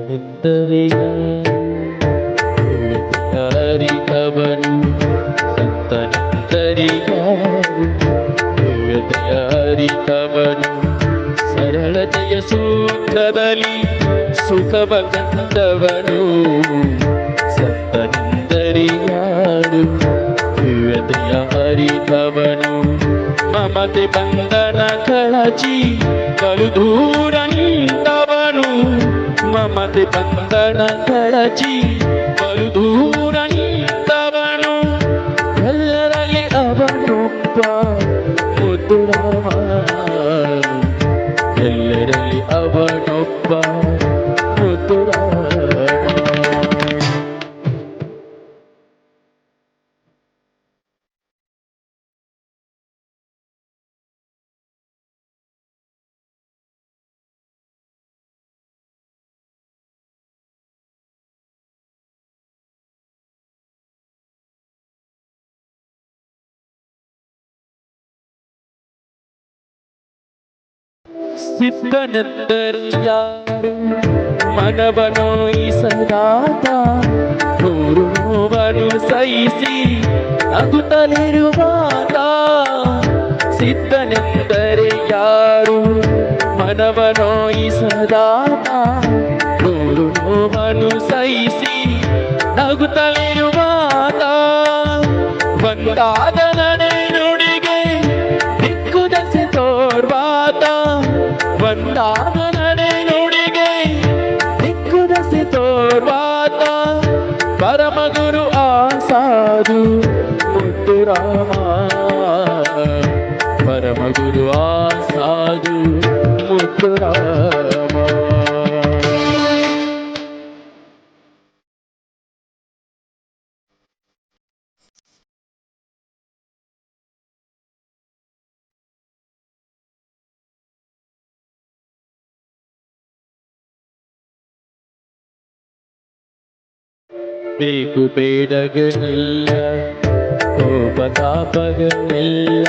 పెద్దవిగా తయారికబడి సంతరిగా తయారికబడి సరళ జయ సూత్రదలి సుఖవ కందవడు సంతరిందరియాడు తయారికబడు మమతి బంధన కళచి కలు దూరంగా ना ಸಿದ್ಧನೆಂದರ್ಯಾರು ಮನವನೋಯಿಸಲಾದ ನೂರು ನೋವನ್ನು ಸಹಿಸಿ ನಗುತ್ತಲಿರುವಾತ. ಸಿದ್ಧನೆಂದರೆ ಯಾರು ಮನವನೋಯಿಸಲಾದ ನೂರು ನೋವನ್ನು ಸಹಿಸಿ ನಗುತ್ತಲಿರುವಾತ. ಬಂದಾದ ನಡೆ ನಡೆ ನುಡಿಗೆ ದಿಕ್ಕು ದಸೆ ತೋರ್ವಾತ. ಪರಮಗುರು ಆಸಾದು. ಮುದ್ದು ರಾಮ. ಪರಮ ಗುರು ಆಸಾದು. ಮುದ್ದು ರಾಮ. ಬೇಕು ಬೇಡಗಳಿಲ್ಲ ಕೋಪತಾಪಗಳಿಲ್ಲ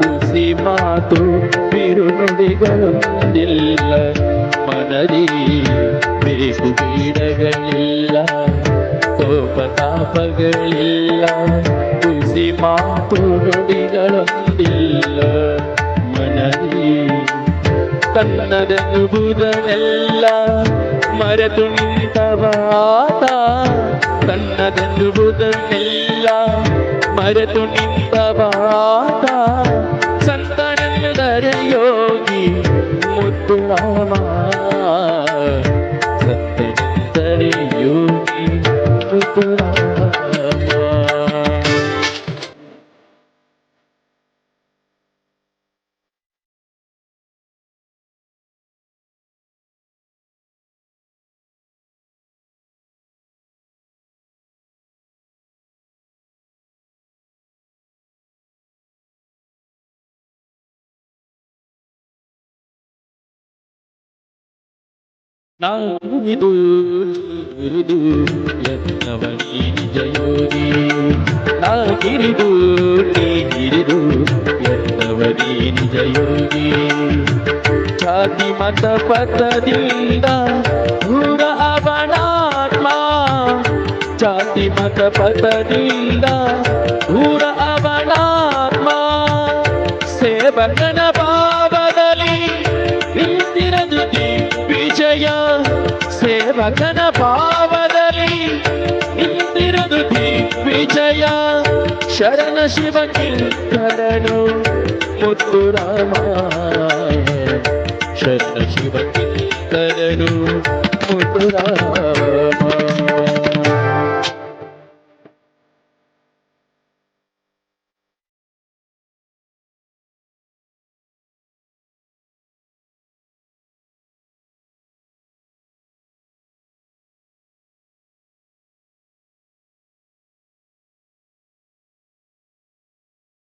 ಹುಸಿ ಮಾತು ಬಿರುನುಡಿಗಳೊಂದಿಲ್ಲ ಮನದಿ ಬೇಕು ಬೇಡಗಳಿಲ್ಲ ಕೋಪತಾಪಗಳಿಲ್ಲ ಹುಸಿ ಮಾತು ನುಡಿಗಳೊಂದಿಲ್ಲ ಮನದಿ കണ്ണതനുഭുതമെല്ല മരതുണിന്തവാത. കണ്ണതനുഭുതമെല്ല മരതുണിന്തവാത. സന്തനന്തരയോഗി മുത്തുരാമ ನಾನಿದು ಇರುದು ಎನ್ನವನಿ ನಿಜಯೋಗಿ ನಾಗಿರಿದು ನೀರಿದು ಎನ್ನವನಿ ನಿಜಯೋಗಿ ಜಾತಿ ಮತ ಪಥದಿಂದ ದೂರ ಅವನಾತ್ಮ ಜಾತಿ ಮತ ಪಥದಿಂದ ದೂರ ಸೇವಕನ ಭಾವದಲ್ಲಿ ನಿಂತಿರದು ವಿಜಯ ಶರಣ ಶಿವ ಕಿಂಕರನು ಮುತ್ತು ರಾಮ ಶರಣ ಶಿವ ಕಿಂಕರನು ಮುತ್ತು ರಾಮ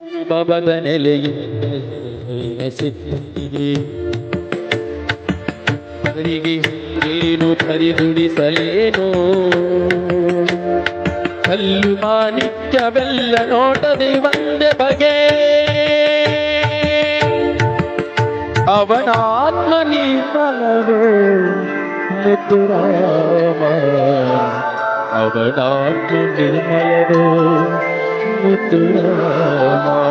ನೆಲೆಯ ಸಿದ್ಧಿಗೆ ಪರಿಗೆ ಏನು ಪರಿದುಡಿಸಲೇನು ಕಲ್ಲು ಮಾಣಿಕ್ಯವೆಲ್ಲ ನೋಟದೆ ಒಂದೇ ಬಗೆ. ಅವನ ಆತ್ಮ ನಿರ್ಮಲವೇ ಅವನ ಆತ್ಮ ನಿರ್ಮಲವೋ ಮುತ್ತುರಾಮ ಆ